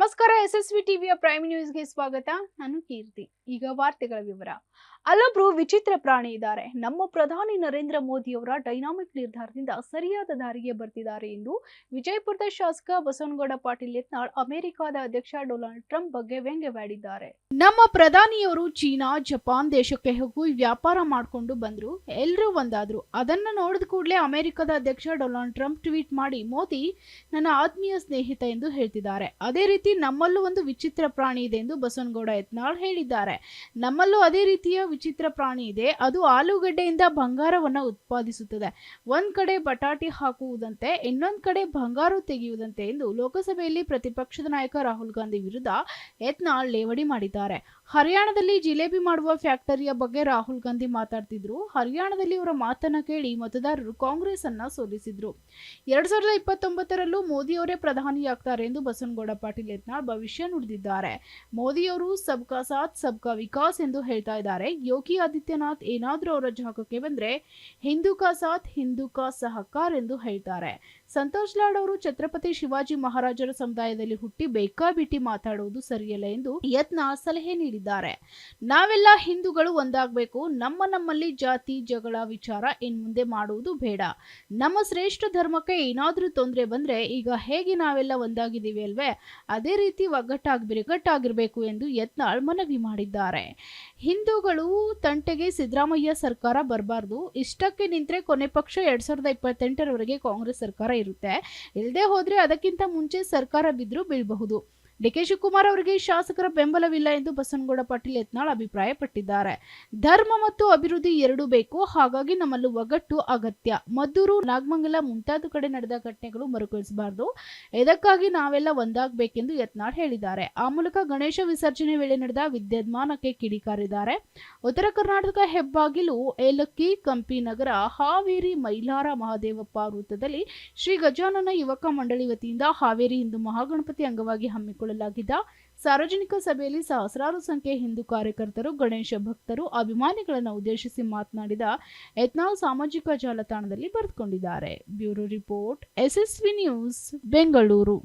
ನಮಸ್ಕಾರ, ಎಸ್ಎಸ್ವಿ ಟಿವಿಯ ಪ್ರೈಮ್ ನ್ಯೂಸ್ಗೆ ಸ್ವಾಗತ. ನಾನು ಕೀರ್ತಿ. ಈಗ ವಾರ್ತೆಗಳ ವಿವರ. ಅಲ್ಲೊಬ್ರು ವಿಚಿತ್ರ ಪ್ರಾಣಿ ಇದ್ದಾರೆ. ನಮ್ಮ ಪ್ರಧಾನಿ ನರೇಂದ್ರ ಮೋದಿಯವರ ಡೈನಾಮಿಕ್ ನಿರ್ಧಾರದಿಂದ ಸರಿಯಾದ ದಾರಿಗೆ ಬರ್ತಿದ್ದಾರೆ ಎಂದು ವಿಜಯಪುರದ ಶಾಸಕ ಬಸವನಗೌಡ ಪಾಟೀಲ್ ಯತ್ನಾಳ್, ಅಮೆರಿಕದ ಅಧ್ಯಕ್ಷ ಡೊನಾಲ್ಡ್ ಟ್ರಂಪ್ ಬಗ್ಗೆ ವ್ಯಂಗ್ಯವಾಡಿದ್ದಾರೆ. ನಮ್ಮ ಪ್ರಧಾನಿಯವರು ಚೀನಾ, ಜಪಾನ್ ದೇಶಕ್ಕೆ ಹೋಗಿ ವ್ಯಾಪಾರ ಮಾಡಿಕೊಂಡು ಬಂದ್ರು. ಎಲ್ಲರೂ ಒಂದಾದ್ರು. ಅದನ್ನ ನೋಡಿದ ಕೂಡಲೇ ಅಮೆರಿಕದ ಅಧ್ಯಕ್ಷ ಡೊನಾಲ್ಡ್ ಟ್ರಂಪ್ ಟ್ವೀಟ್ ಮಾಡಿ, ಮೋದಿ ನನ್ನ ಆತ್ಮೀಯ ಸ್ನೇಹಿತ ಎಂದು ಹೇಳ್ತಿದ್ದಾರೆ. ಅದೇ ರೀತಿ ನಮ್ಮಲ್ಲೂ ಒಂದು ವಿಚಿತ್ರ ಪ್ರಾಣಿ ಇದೆ ಎಂದು ಬಸವನಗೌಡ ಯತ್ನಾಳ್ ಹೇಳಿದ್ದಾರೆ. ನಮ್ಮಲ್ಲೂ ಅದೇ ರೀತಿಯ ವಿಚಿತ್ರ ಪ್ರಾಣಿ ಇದೆ. ಅದು ಆಲೂಗಡ್ಡೆಯಿಂದ ಬಂಗಾರವನ್ನು ಉತ್ಪಾದಿಸುತ್ತದೆ. ಒಂದ್ ಕಡೆ ಬಟಾಟಿ ಹಾಕುವುದಂತೆ, ಇನ್ನೊಂದು ಕಡೆ ಬಂಗಾರ ತೆಗೆಯುವುದಂತೆ ಎಂದು ಲೋಕಸಭೆಯಲ್ಲಿ ಪ್ರತಿಪಕ್ಷದ ನಾಯಕ ರಾಹುಲ್ ಗಾಂಧಿ ವಿರುದ್ಧ ಯತ್ನಾಳ್ ಲೇವಡಿ ಮಾಡಿದ್ದಾರೆ. ಹರಿಯಾಣದಲ್ಲಿ ಜಿಲೇಬಿ ಮಾಡುವ ಫ್ಯಾಕ್ಟರಿಯ ಬಗ್ಗೆ ರಾಹುಲ್ ಗಾಂಧಿ ಮಾತಾಡ್ತಿದ್ರು. ಹರಿಯಾಣದಲ್ಲಿ ಅವರ ಮಾತನ್ನ ಕೇಳಿ ಮತದಾರರು ಕಾಂಗ್ರೆಸ್ ಅನ್ನ ಸೋಲಿಸಿದ್ರು. ಎರಡ್ ಸಾವಿರದ ಇಪ್ಪತ್ತೊಂಬತ್ತರಲ್ಲೂ ಮೋದಿಯವರೇ ಪ್ರಧಾನಿಯಾಗ್ತಾರೆ ಎಂದು ಬಸವನಗೌಡ ಪಾಟೀಲ್ ಯತ್ನಾಳ್ ಭವಿಷ್ಯ ನುಡಿದಿದ್ದಾರೆ. ಮೋದಿಯವರು ಸಬ್ಕಾ ಸಾಥ್, ಸಬ್ಕಾ ವಿಕಾಸ್ ಎಂದು ಹೇಳ್ತಾ ಇದ್ದಾರೆ. ಯೋಗಿ ಆದಿತ್ಯನಾಥ್ ಏನಾದರೂ ಅವರ ಜಾಗಕ್ಕೆ ಬಂದ್ರೆ ಹಿಂದೂ ಕಾ ಸಾಥ್, ಹಿಂದೂ ಕಾ ಸಹಕಾರ್ ಎಂದು ಹೇಳ್ತಾರೆ. ಸಂತೋಷ್ ಲಾಡ್ ಅವರು ಛತ್ರಪತಿ ಶಿವಾಜಿ ಮಹಾರಾಜರ ಸಮುದಾಯದಲ್ಲಿ ಹುಟ್ಟಿ ಬೇಕಾಬಿಟ್ಟಿ ಮಾತಾಡುವುದು ಸರಿಯಲ್ಲ ಎಂದು ಯತ್ನ, ಸಲಹೆ ನೀಡಿದ್ದಾರೆ. ನಾವೆಲ್ಲ ಹಿಂದೂಗಳು ಒಂದಾಗಬೇಕು. ನಮ್ಮ ನಮ್ಮಲ್ಲಿ ಜಾತಿ, ಜಗಳ, ವಿಚಾರ ಇನ್ ಮುಂದೆ ಮಾಡುವುದು ಬೇಡ. ನಮ್ಮ ಶ್ರೇಷ್ಠ ಧರ್ಮಕ್ಕೆ ಏನಾದರೂ ತೊಂದರೆ ಬಂದ್ರೆ ಈಗ ಹೇಗೆ ನಾವೆಲ್ಲ ಒಂದಾಗಿದ್ದೀವಿ ಅಲ್ವೇ? ಅದೇ ರೀತಿ ಒಗ್ಗಟ್ಟಾಗಿ ಬಿರುಗಟ್ಟಾಗಿರಬೇಕು ಎಂದು ಯತ್ನಾಳ್ ಮನವಿ ಮಾಡಿದ್ದಾರೆ. ಹಿಂದೂಗಳು ತಂಟೆಗೆ ಸಿದ್ದರಾಮಯ್ಯ ಸರ್ಕಾರ ಬರಬಾರ್ದು. ಇಷ್ಟಕ್ಕೆ ನಿಂತ್ರೆ ಕೊನೆ ಪಕ್ಷ ಎರಡ್ ಸಾವಿರದ ಇಪ್ಪತ್ತೆಂಟರವರೆಗೆ ಕಾಂಗ್ರೆಸ್ ಸರ್ಕಾರ ಇರುತ್ತೆ. ಇಲ್ಲದೆ ಹೋದರೆ ಅದಕ್ಕಿಂತ ಮುಂಚೆ ಸರ್ಕಾರ ಬಿದ್ದರೂ ಬೀಳಬಹುದು. ಡಿ ಕೆ ಶಿವಕುಮಾರ್ ಅವರಿಗೆ ಶಾಸಕರ ಬೆಂಬಲವಿಲ್ಲ ಎಂದು ಬಸನಗೌಡ ಪಾಟೀಲ್ ಯತ್ನಾಳ್ ಅಭಿಪ್ರಾಯಪಟ್ಟಿದ್ದಾರೆ. ಧರ್ಮ ಮತ್ತು ಅಭಿವೃದ್ಧಿ ಎರಡೂ ಬೇಕು, ಹಾಗಾಗಿ ನಮ್ಮಲ್ಲೂ ಒಗ್ಗಟ್ಟು ಅಗತ್ಯ. ಮದ್ದೂರು, ನಾಗಮಂಗಲ ಮುಂತಾದ ಕಡೆ ನಡೆದ ಘಟನೆಗಳು ಮರುಕಳಿಸಬಾರದು. ಇದಕ್ಕಾಗಿ ನಾವೆಲ್ಲ ಒಂದಾಗಬೇಕೆಂದು ಯತ್ನಾಳ್ ಹೇಳಿದ್ದಾರೆ. ಆ ಮೂಲಕ ಗಣೇಶ ವಿಸರ್ಜನೆ ವೇಳೆ ನಡೆದ ವಿದ್ಯಮಾನಕ್ಕೆ ಕಿಡಿಕಾರಿದ್ದಾರೆ. ಉತ್ತರ ಕರ್ನಾಟಕ ಹೆಬ್ಬಾಗಿಲು, ಏಲಕ್ಕಿ, ಕಂಪಿ ನಗರ, ಹಾವೇರಿ, ಮೈಲಾರ ಮಹಾದೇವಪ್ಪ ವೃತ್ತದಲ್ಲಿ ಶ್ರೀ ಗಜಾನನ ಯುವಕ ಮಂಡಳಿ ವತಿಯಿಂದ ಹಾವೇರಿ ಹಿಂದೂ ಮಹಾಗಣಪತಿ ಅಂಗವಾಗಿ ಹಮ್ಮಿಕೊಳ್ಳಲಾಗಿದ್ದ ಸಾರ್ವಜನಿಕ ಸಭೆಯಲ್ಲಿ ಸಹಸ್ರಾರು ಸಂಖ್ಯೆಯ ಹಿಂದೂ ಕಾರ್ಯಕರ್ತರು, ಗಣೇಶ ಭಕ್ತರು ಅಭಿಮಾನಿಗಳನ್ನು ಉದ್ದೇಶಿಸಿ ಮಾತನಾಡಿದ ಯತ್ನಾಳ್ ಸಾಮಾಜಿಕ ಜಾಲತಾಣದಲ್ಲಿ ಬರೆದುಕೊಂಡಿದ್ದಾರೆ. Bureau report, SSV news, Bengaluru.